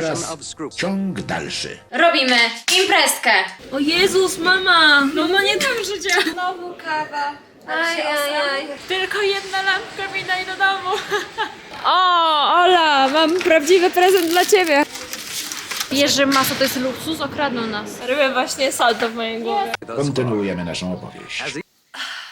teraz ciąg dalszy. Robimy imprezkę. O Jezus, mama! Mama nie tam życia! Znowu kawa. Aj, aj, aj. Tylko jedna lampka mi daj do domu. O, Ola, mam prawdziwy prezent dla ciebie. Wiesz, że masa to jest luksus? Okradną nas. Robię właśnie salto w mojej głowie. Kontynuujemy naszą opowieść.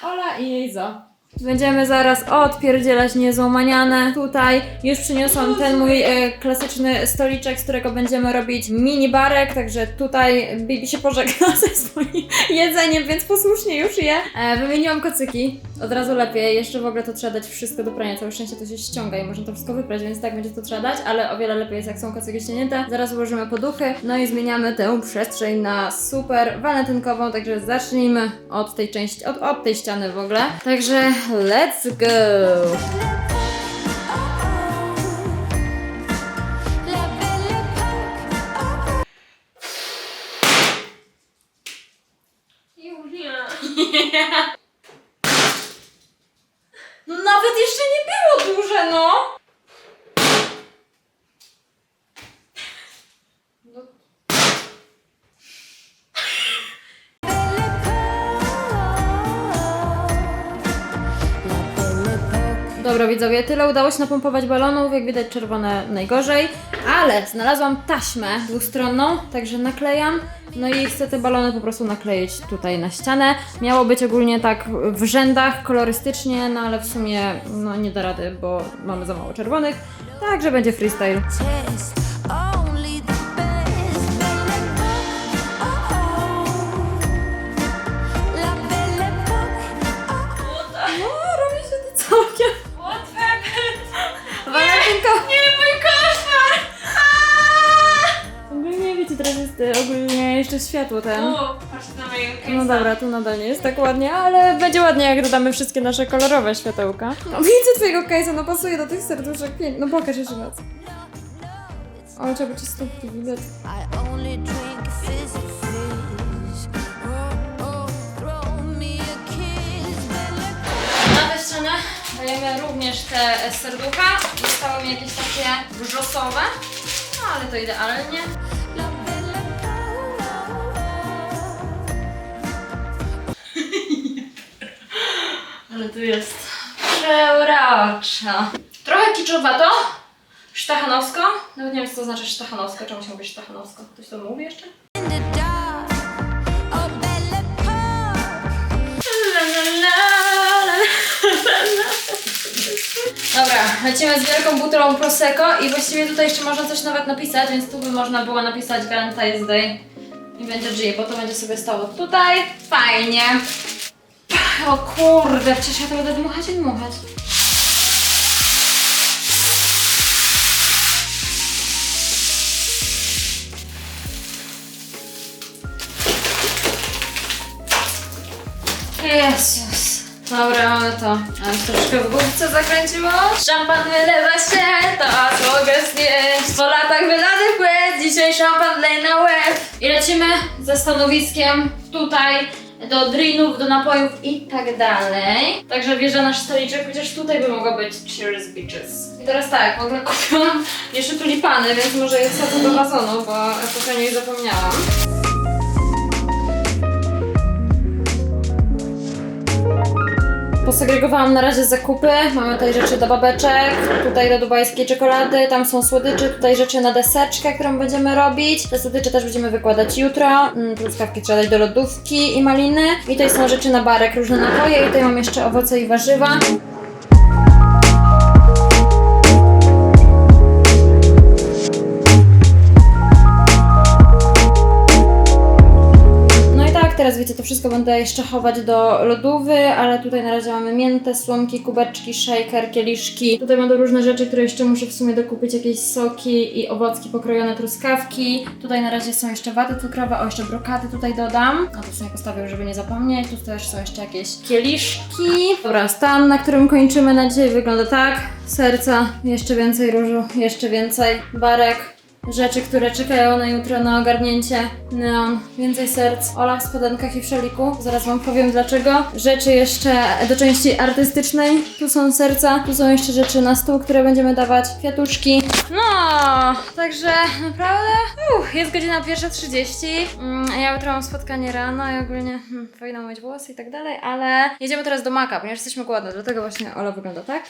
Ola i jej zo. Będziemy zaraz odpierdzielać niezłomaniane. Tutaj już przyniosłam ten mój e, klasyczny stoliczek, z którego będziemy robić mini barek, także tutaj Bibi się pożegna ze swoim jedzeniem, więc posłusznie już je. E, wymieniłam kocyki, od razu lepiej. Jeszcze w ogóle to trzeba dać wszystko do prania, całe szczęście to się ściąga i można to wszystko wyprać, więc tak będzie to trzeba dać, ale o wiele lepiej jest jak są kocyki ściągnięte. Zaraz ułożymy poduchy, no i zmieniamy tę przestrzeń na super walentynkową, także zacznijmy od tej części, od, od tej ściany w ogóle. Także let's go! No nawet jeszcze nie Dobra widzowie, tyle udało się napompować balonów, jak widać czerwone najgorzej, ale znalazłam taśmę dwustronną, także naklejam, no i chcę te balony po prostu nakleić tutaj na ścianę. Miało być ogólnie tak w rzędach, kolorystycznie, no ale w sumie no nie da rady, bo mamy za mało czerwonych, także będzie freestyle. E, ogólnie jeszcze światło ten. O, patrz na mojego case'a. No dobra, tu nadal nie jest tak ładnie, ale będzie ładnie jak dodamy wszystkie nasze kolorowe światełka. No widzę twojego case'a, no pasuje do tych serduszek. pięk- No pokaż jeszcze raz. O, trzeba ci stópki widać. I only drink fizzy fish. Oh, oh, throw me a kiss. Belle Époque. Na tę ścianę dajemy również te serducha. Zostały mi jakieś takie wrzosowe, no ale to idealnie. Jest przeurocza. Trochę kiczowato, sztachanowsko. Nawet nie wiem, co to znaczy sztachanowsko. Czemu się mówi sztachanowsko? Ktoś to mówi jeszcze? Dobra, lecimy z wielką butelą Prosecco i właściwie tutaj jeszcze można coś nawet napisać, więc tu by można było napisać Valentine's Day i będzie G, bo to będzie sobie stało tutaj. Fajnie. O kurde, przecież ja to będę dmuchać i dmuchać. Jezus. Dobra, mamy to. A już troszkę w główce zakręciło. Szampan wylewa się, to mogę znieść. Po latach wylanych łez, dzisiaj szampan lej na łeb. I lecimy ze stanowiskiem tutaj do drinów, do napojów i tak dalej. Także wjeżdża nasz stoliczek, chociaż tutaj by mogło być Cheers Beaches. I teraz tak, w ogóle kupiłam jeszcze tulipany, więc może je wsadzę do wazonu, bo trochę nie zapomniałam. Posegregowałam na razie zakupy. Mamy tutaj rzeczy do babeczek, tutaj do dubajskiej czekolady, tam są słodycze, tutaj rzeczy na deseczkę, którą będziemy robić. Te słodycze też będziemy wykładać jutro. Mm, Truskawki trzeba dać do lodówki i maliny. I tutaj są rzeczy na barek, różne napoje i tutaj mam jeszcze owoce i warzywa. To wszystko będę jeszcze chować do lodówy, ale tutaj na razie mamy miętę, słomki, kubeczki, shaker, kieliszki. Tutaj będą różne rzeczy, które jeszcze muszę w sumie dokupić, jakieś soki i owocki pokrojone, truskawki. Tutaj na razie są jeszcze waty cukrowe, o jeszcze brokaty tutaj dodam. A to w sumie postawię, żeby nie zapomnieć. Tu też są jeszcze jakieś kieliszki. Dobra, stan, na którym kończymy na dzisiaj wygląda tak. Serca, jeszcze więcej różu, jeszcze więcej barek. Rzeczy, które czekają na jutro na ogarnięcie. Neon, więcej serc, Ola w spodenkach i w szaliku. Zaraz wam powiem dlaczego. Rzeczy jeszcze do części artystycznej. Tu są serca, tu są jeszcze rzeczy na stół, które będziemy dawać. Kwiatuszki. No, także naprawdę uff, jest godzina 1.30. Mm, ja jutro mam spotkanie rano i ogólnie hmm, powinna myć włosy i tak dalej, ale jedziemy teraz do Maka, ponieważ jesteśmy głodne, dlatego właśnie Ola wygląda tak.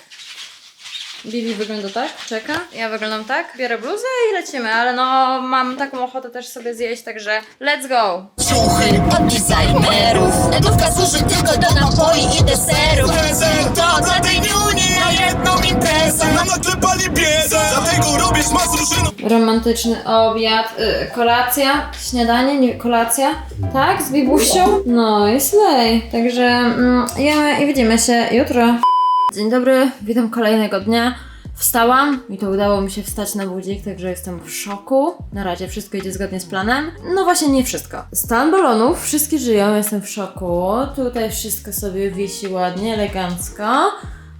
Bibi wygląda tak, czeka. Ja wyglądam tak, biorę bluzę i lecimy, ale no mam taką ochotę też sobie zjeść, także let's go! Ciuchy od designerów Lodówka służy tylko do napoi i deserów Prezent to dla tej na jedną imprezę naklepali biedę Dlatego robię smak z różyną Romantyczny obiad, y, kolacja, śniadanie, nie, kolacja, tak, z Bibusią. No i slej, także mm, jemy i widzimy się jutro. Dzień dobry, witam kolejnego dnia. Wstałam i to udało mi się wstać na budzik, także jestem w szoku. Na razie wszystko idzie zgodnie z planem. No właśnie nie wszystko. Stan balonów, wszystkie żyją, jestem w szoku. Tutaj wszystko sobie wisi ładnie, elegancko.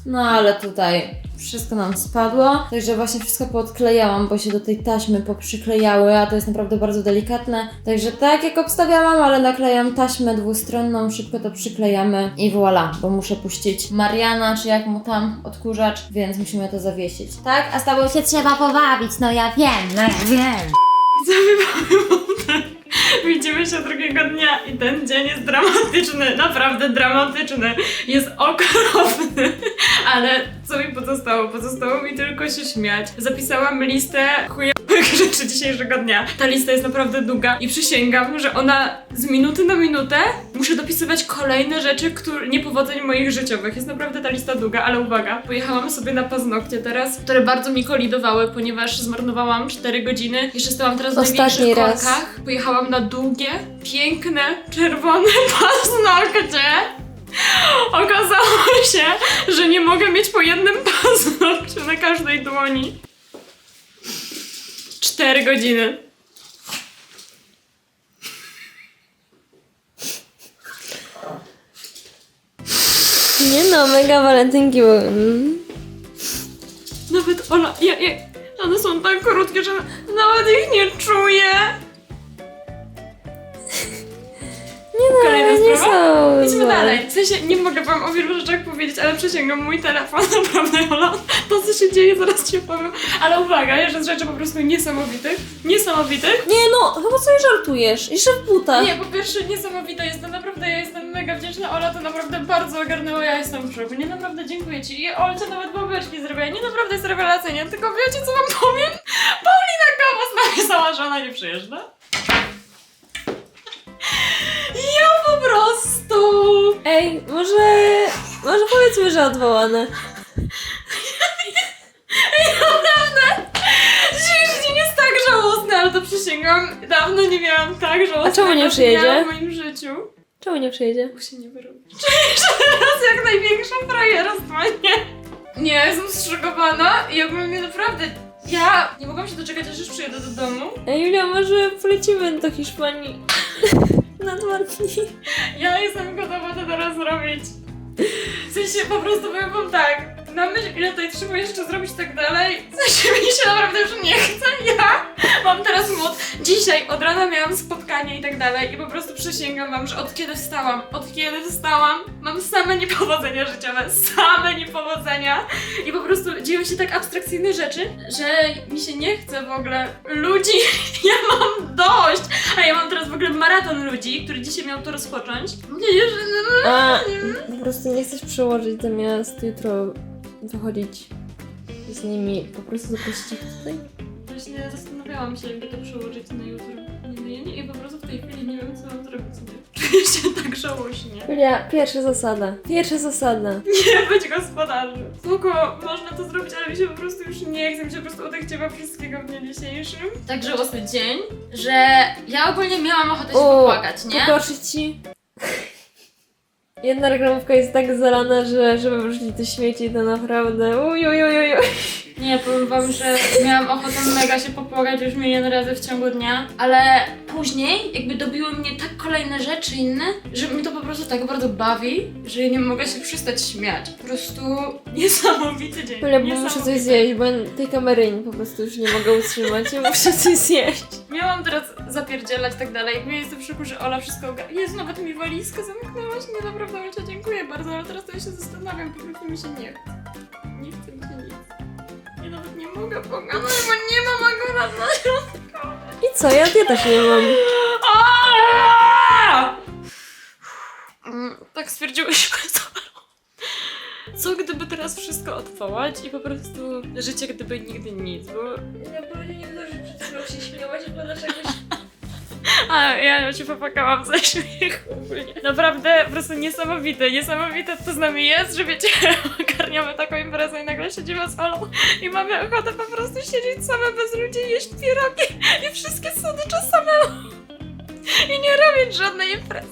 No ale tutaj wszystko nam spadło, także właśnie wszystko poodklejałam, bo się do tej taśmy poprzyklejały, a to jest naprawdę bardzo delikatne. Także tak jak obstawiałam, ale naklejam taśmę dwustronną, szybko to przyklejamy i voilà, bo muszę puścić Mariana, czy jak mu tam odkurzacz, więc musimy to zawiesić. Tak? A z tobą się trzeba pobawić, no ja wiem, no ja wiem. Widzimy się drugiego dnia i ten dzień jest dramatyczny, naprawdę dramatyczny. Jest okropny, ale co mi pozostało? Pozostało mi tylko się śmiać. Zapisałam listę chujowych rzeczy dzisiejszego dnia. Ta lista jest naprawdę długa i przysięgam, że ona z minuty na minutę muszę dopisywać kolejne rzeczy, które niepowodzeń moich życiowych. Jest naprawdę ta lista długa, ale uwaga, pojechałam sobie na paznokcie teraz, które bardzo mi kolidowały, ponieważ zmarnowałam 4 godziny. Jeszcze stałam teraz w Ostatni największych raz. korkach. Pojechałam na długie, piękne, czerwone paznokcie. Okazało się, że nie mogę mieć po jednym paznokciu na każdej dłoni. Cztery godziny. Nie no, mega walentynki, mm. Nawet Ola, ja, ja, one są tak krótkie, że nawet ich nie czuję. Nie no, Kolejna ale nie sprawa? są Idźmy złe. dalej. W sensie nie mogę wam o wielu rzeczach powiedzieć, ale przysięgam, mój telefon naprawdę, Ola, to co się dzieje, zaraz ci powiem. Ale uwaga, jeszcze z rzeczy po prostu niesamowitych, niesamowitych. Nie no, chyba sobie żartujesz. Jeszcze w butach. Nie, po pierwsze niesamowite jest to, naprawdę ja jestem mega wdzięczna, Ola to naprawdę bardzo ogarnęła, ja jestem w szoku. Nie, naprawdę dziękuję ci. I Olcia nawet babeczki zrobiła, nie, naprawdę jest rewelacyjnie, tylko wiecie co wam powiem? Paulina Kawas napisała, że ona nie przyjeżdża. Prostu... Ej, może... Może powiedzmy, że odwołane. Naprawdę! Dzisiejszy dzień jest tak żałosny, ale to przysięgam, dawno nie miałam tak żałosnego A czemu nie przyjedzie? dnia w moim życiu. Czemu nie przyjedzie? Bo się nie wyrobi. Czuję się teraz jak największa frajerstwo, nie? Nie, jestem zszokowana i ogólnie naprawdę ja nie mogłam się doczekać, aż już przyjedę do domu. Ej, Julia, może polecimy do Hiszpanii. Na dwa dni. Ja jestem gotowa to teraz zrobić. W sensie po prostu powiem wam tak, na myśl ile tutaj trzeba jeszcze zrobić i tak dalej, w sensie mi się naprawdę już nie chce, ja mam teraz mód. Dzisiaj od rana miałam spotkanie i tak dalej i po prostu przysięgam wam, że od kiedy wstałam, od kiedy wstałam, mam same niepowodzenia życiowe, same niepowodzenia i po prostu dzieją się tak abstrakcyjne rzeczy, że mi się nie chce w ogóle ludzi, ja mam dość, a ja mam teraz w ogóle maraton ludzi, który dzisiaj miał to rozpocząć. Nie, że... A, po prostu nie chcesz przełożyć zamiast jutro wychodzić z nimi, po prostu zaprosić ich tutaj? Właśnie zastanawiałam się, jakby to przełożyć na jutro. Nie, nie, nie, i po prostu w tej chwili nie wiem, co mam zrobić. Nie. Czuję się tak żałośnie. Julia, pierwsza zasada. Pierwsza zasada. Nie być gospodarzem. Spoko, można to zrobić, ale mi się po prostu już nie chce, mi się po prostu odechciewa wszystkiego w dniu dzisiejszym. Tak żałosny dzień, że ja ogólnie miałam ochotę się popłakać, nie? pogorszyć ci? Jedna reklamówka jest tak zalana, że żeby wrzucić te śmieci, to naprawdę uj, uj, uj, uj. Nie, powiem wam, że miałam ochotę mega się popłakać już milion razy w ciągu dnia, ale później jakby dobiły mnie tak kolejne rzeczy inne, że mnie to po prostu tak bardzo bawi, że ja nie mogę się przestać śmiać. Po prostu niesamowity dzień. Julia, bo muszę Niesamowity. coś zjeść, bo tej kamery po prostu już nie mogę utrzymać. Ja muszę coś zjeść. Miałam teraz zapierdzielać tak dalej. Ja jestem w szoku, że Ola wszystko ogarnia. Jezu, nawet mi walizkę zamknęłaś. Nie, naprawdę, Olcia, dziękuję bardzo, ale teraz to ja się zastanawiam, po prostu mi się nie chce. Nie chce mi się nic. Ja nawet nie mogę pogadać, bo nie mam akurat na środku. I co? Ja, ja też nie mam. Aaa! Mm, Tak stwierdziłyśmy Olą. Co gdyby teraz wszystko odwołać i po prostu życie gdyby nigdy nic, bo Naprawdę nie wiem, że przed chwilą się śmiałaś, bo dlaczego A ja się popłakałam ze śmiechu. Naprawdę po prostu niesamowite, niesamowite to z nami jest, że wiecie, ogarniamy taką imprezę i nagle siedzimy z Olą i mamy ochotę po prostu siedzieć same bez ludzi, jeść pierogi i wszystkie słodycze samemu. I nie robić żadnej imprezy.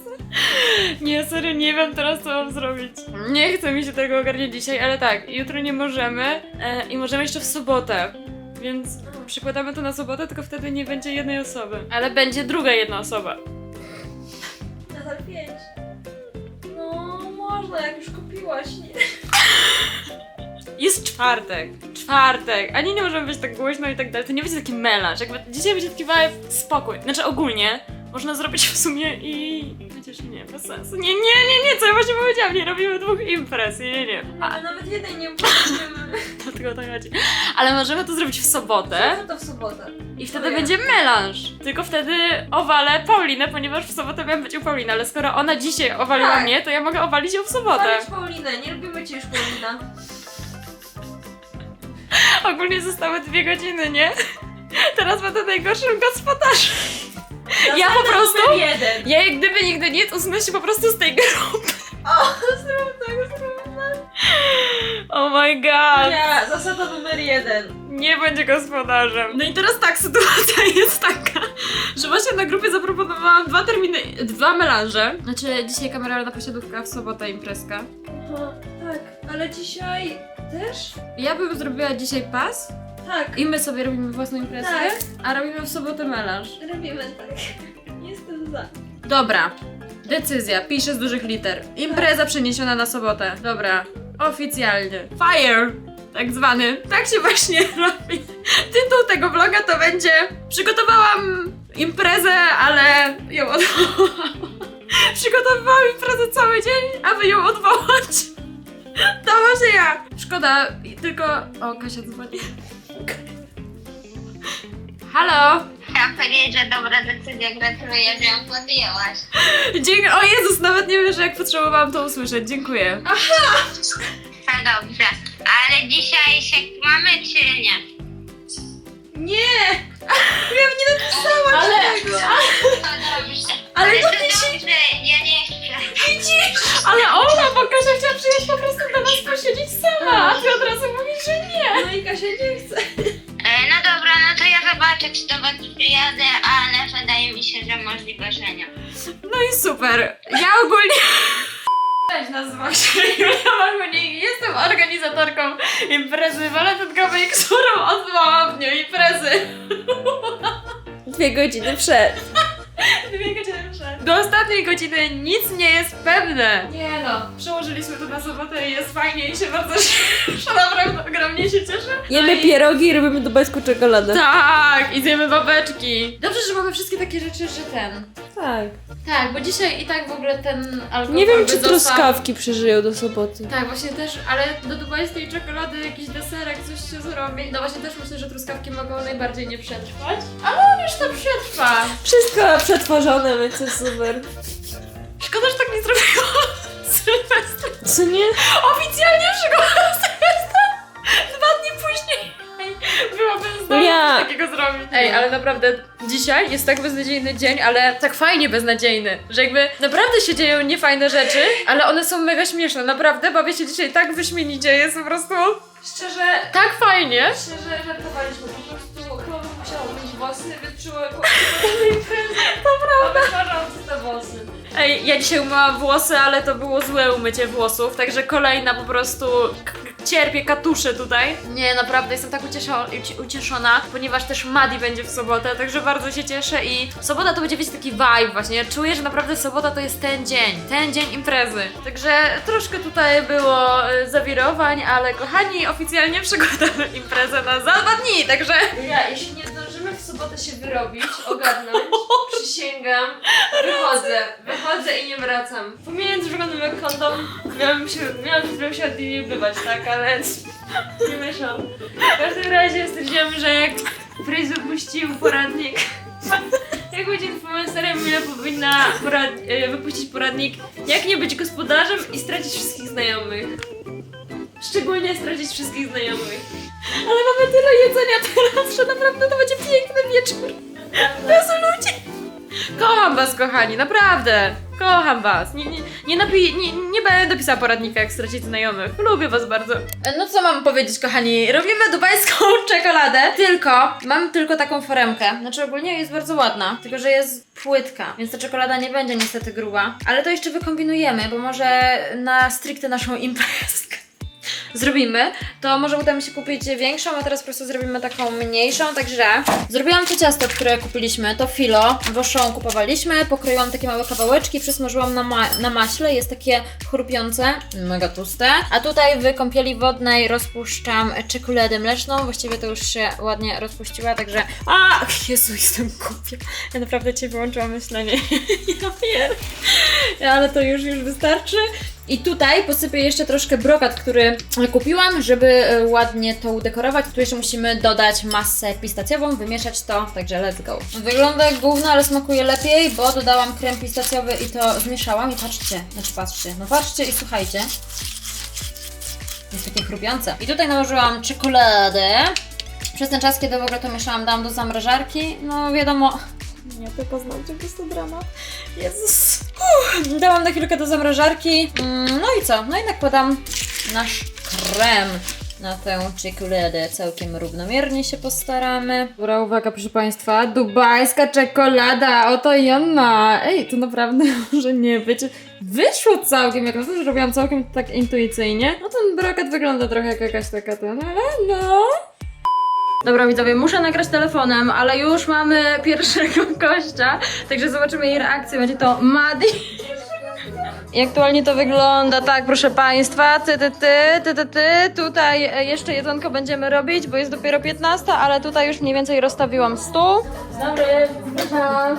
Nie, serio, nie wiem teraz co mam zrobić. Nie chce mi się tego ogarniać dzisiaj, ale tak, jutro nie możemy e, i możemy jeszcze w sobotę. Więc przykładamy to na sobotę, tylko wtedy nie będzie jednej osoby. Ale będzie druga jedna osoba. nadal pięć? No, można, jak już kupiłaś, nie? Jest czwartek. Czwartek. Ani nie możemy być tak głośno i tak dalej. To nie będzie taki melanż. Jakby dzisiaj będzie taki vibe spokój. Znaczy ogólnie można zrobić w sumie i... Chociaż nie, bez sensu. Nie, nie, nie, nie, co ja właśnie powiedziałam. Nie robimy dwóch imprez. Nie, nie, nie. A nawet jednej nie będziemy. Dlatego o to chodzi. Ale możemy to zrobić w sobotę. Co to w sobotę? I wtedy Ojej. będzie melanż. Tylko wtedy owalę Paulinę, ponieważ w sobotę miałam być u Pauliny, ale skoro ona dzisiaj owaliła Tak. mnie, to ja mogę owalić ją w sobotę. Palić Paulinę, nie lubimy cię już Paulina. Ogólnie zostały dwie godziny, nie? Teraz będę najgorszym gospodarzem. Ja po prostu, jeden. ja jak gdyby nigdy nic usunę się po prostu z tej grupy. O, zrób tak, zrób tak. Oh my god. Nie, zasada numer jeden. Nie będzie gospodarzem. No i teraz tak, sytuacja jest taka, że właśnie na grupie zaproponowałam dwa terminy, dwa melanże. Znaczy dzisiaj kameralna posiadówka, w sobotę imprezka. Aha, tak, ale dzisiaj też? Ja bym zrobiła dzisiaj pas Tak, i my sobie robimy własną imprezkę, Tak. a robimy w sobotę melanż. robimy tak. Jestem za. Dobra. Decyzja, piszę z dużych liter. Impreza przeniesiona na sobotę. Dobra. Oficjalnie. Fire! Tak zwany. Tak się właśnie robi. Tytuł tego vloga to będzie Przygotowałam imprezę, ale ją odwołałam. Przygotowywałam imprezę cały dzień, aby ją odwołać. To może ja. Szkoda, i tylko... O, Kasia dzwoni. Halo? Chciałam powiedzieć, że dobra decyzja, gratuluję, że ją podjęłaś. Dzięki. O Jezus, nawet nie wiesz, jak potrzebowałam to usłyszeć. Dziękuję. To dobrze. Ale dzisiaj się mamy czy nie? Nie! Ja nie napisałam Ale- tego! To dobrze. Ale Ale to to ty się- dobrze, ja nie chcę. Ale Ola, bo Kasia chciała przyjechać po prostu do nas posiedzieć sama, a ty od razu mówisz, że nie. No i Kasia nie chce. E, No dobra, no to ja zobaczę, czy do was przyjadę, ale wydaje mi się, że możliwe, że nie. No i super. Ja ogólnie... Cześć, nazywam się Julia Machunik i jestem organizatorką imprezy walentynkowej, którą odwołałam w dniu imprezy. Dwie godziny przed. Do ostatniej godziny nic nie jest pewne. Nie no, przełożyliśmy to na sobotę i jest fajnie i się bardzo cieszę, naprawdę ogromnie się cieszę. Jemy No i- pierogi i robimy dubajską czekoladę. Tak, i zjemy babeczki. Dobrze, że mamy wszystkie takie rzeczy, że ten. Tak. Tak, bo dzisiaj i tak w ogóle ten alkohol Nie wiem, by czy został- truskawki przeżyją do soboty. Tak, właśnie też, ale do dubajskiej czekolady jakiś deserek, coś się zrobi. No właśnie też myślę, że truskawki mogą najbardziej nie przetrwać. Ale on już to przetrwa. Wszystko przetworzone, więc jest super. Szkoda, że tak nie zrobiło Sylwestra. Co nie? Oficjalnie przygoda Sylwestra. Dwa dni później. Ej, Byłabym zdolna Ja- coś takiego zrobić. Ej, ale naprawdę dzisiaj jest tak beznadziejny dzień, ale tak fajnie beznadziejny, że jakby naprawdę się dzieją niefajne rzeczy, ale one są mega śmieszne, naprawdę bawię się dzisiaj tak wyśmienicie, jest po prostu Szczerze, tak fajnie. szczerze żartowaliśmy. Po prostu chyba bym musiała umyć włosy, wyczuły To prawda. Mamy te włosy. Ej, ja dzisiaj umyłam włosy, ale to było złe umycie włosów, także kolejna po prostu k- cierpię, katuszę tutaj. Nie, naprawdę jestem tak ucieszo- uci- ucieszona, ponieważ też Madi będzie w sobotę, także bardzo się cieszę i sobota to będzie, wiecie, taki vibe właśnie. Czuję, że naprawdę sobota to jest ten dzień, ten dzień imprezy. Także troszkę tutaj było e, zawirowań, ale kochani, oficjalnie przekładamy imprezę na za dwa dni, także... Ja, jeśli nie sobotę się wyrobić, ogarnąć, przysięgam, wychodzę, wychodzę i nie wracam. Pomijając, że wyglądam jak kondom, miałam się, miałam się od niej bywać, tak, ale nie myślałam. W każdym razie stwierdziłam, że jak Fryz wypuścił poradnik, jak być influencerem, ja powinna porad, e, wypuścić poradnik, jak nie być gospodarzem i stracić wszystkich znajomych. Szczególnie stracić wszystkich znajomych. Ale mamy tyle jedzenia teraz, że naprawdę to będzie piękny wieczór. Bez ludzi. Kocham was, kochani, naprawdę. Kocham was. Nie, nie, nie, napi- nie, nie będę pisała poradnika, jak stracić znajomych. Lubię was bardzo. No co mam powiedzieć, kochani? Robimy dubajską czekoladę, tylko mam tylko taką foremkę. Znaczy ogólnie jest bardzo ładna, tylko że jest płytka, więc ta czekolada nie będzie niestety gruba. Ale to jeszcze wykombinujemy, bo może na stricte naszą imprezkę zrobimy, to może uda mi się kupić większą, a teraz po prostu zrobimy taką mniejszą, także zrobiłam to ciasto, które kupiliśmy, to filo, woszą kupowaliśmy, pokroiłam takie małe kawałeczki, przysmażyłam na, ma- na maśle, jest takie chrupiące, mega tłuste, a tutaj w kąpieli wodnej rozpuszczam czekoladę mleczną, właściwie to już się ładnie rozpuściła, także a, Jezu, jestem głupia, ja naprawdę Cię wyłączyłam myślenie, ja pier... ale to już, już wystarczy. I tutaj posypię jeszcze troszkę brokat, który kupiłam, żeby e, ładnie to udekorować. Tu jeszcze musimy dodać masę pistacjową, wymieszać to, także let's go. Wygląda jak gówno, ale smakuje lepiej, bo dodałam krem pistacjowy i to zmieszałam i patrzcie, znaczy patrzcie, no patrzcie i słuchajcie. Jest takie chrupiące. I tutaj nałożyłam czekoladę. Przez ten czas, kiedy w ogóle to mieszałam, dałam do zamrażarki. No wiadomo, nie, to poznajcie, po prostu dramat. Jezus. Uff, dałam na chwilkę do zamrażarki. Mm, No i co? No i nakładam nasz krem na tę czekoladę. Całkiem równomiernie się postaramy. Dobra, uwaga, proszę Państwa. Dubajska czekolada, oto i ona. Ej, to naprawdę może nie być. Wyszło całkiem, jak na to, że robiłam całkiem tak intuicyjnie. No ten brokat wygląda trochę jak jakaś taka ten, ale no. Dobra widzowie, muszę nagrać telefonem, ale już mamy pierwszego gościa, także zobaczymy jej reakcję. Będzie to Madi. I aktualnie to wygląda tak, proszę Państwa, ty, ty, ty, ty, ty, ty. Tutaj e, jeszcze jedzonko będziemy robić, bo jest dopiero 15, ale tutaj już mniej więcej rozstawiłam stół. Dobry, zapraszam.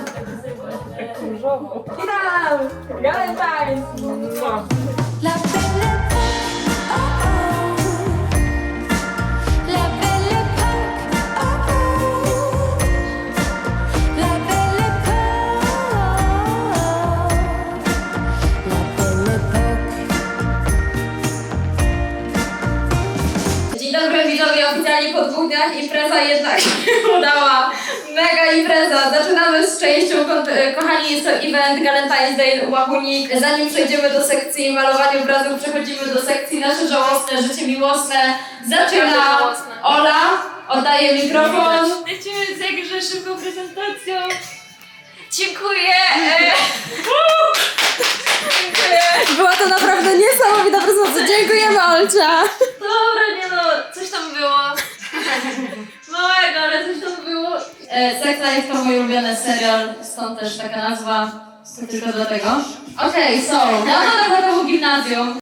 Witam! Galentine! La oficjalnie po dwóch dniach impreza jednak udała. Mega impreza. Zaczynamy z częścią, e, kochani, jest to event Valentine's Day Łabunik. Zanim przejdziemy do sekcji malowania obrazów, przechodzimy do sekcji nasze żałosne życie miłosne. Zaczyna. Ola, oddaję mikrofon. Lecimy z jakże szybką prezentacją. Dziękuję. E, Była to naprawdę niesamowita prezentacja. Dziękujemy Olcia. dobra, nie no, coś tam było. Małego, ale coś tam było. E, Sex Life to mój ulubiony serial, stąd też taka nazwa. Tylko dlatego. Okej, so, dawno, dawno temu gimnazjum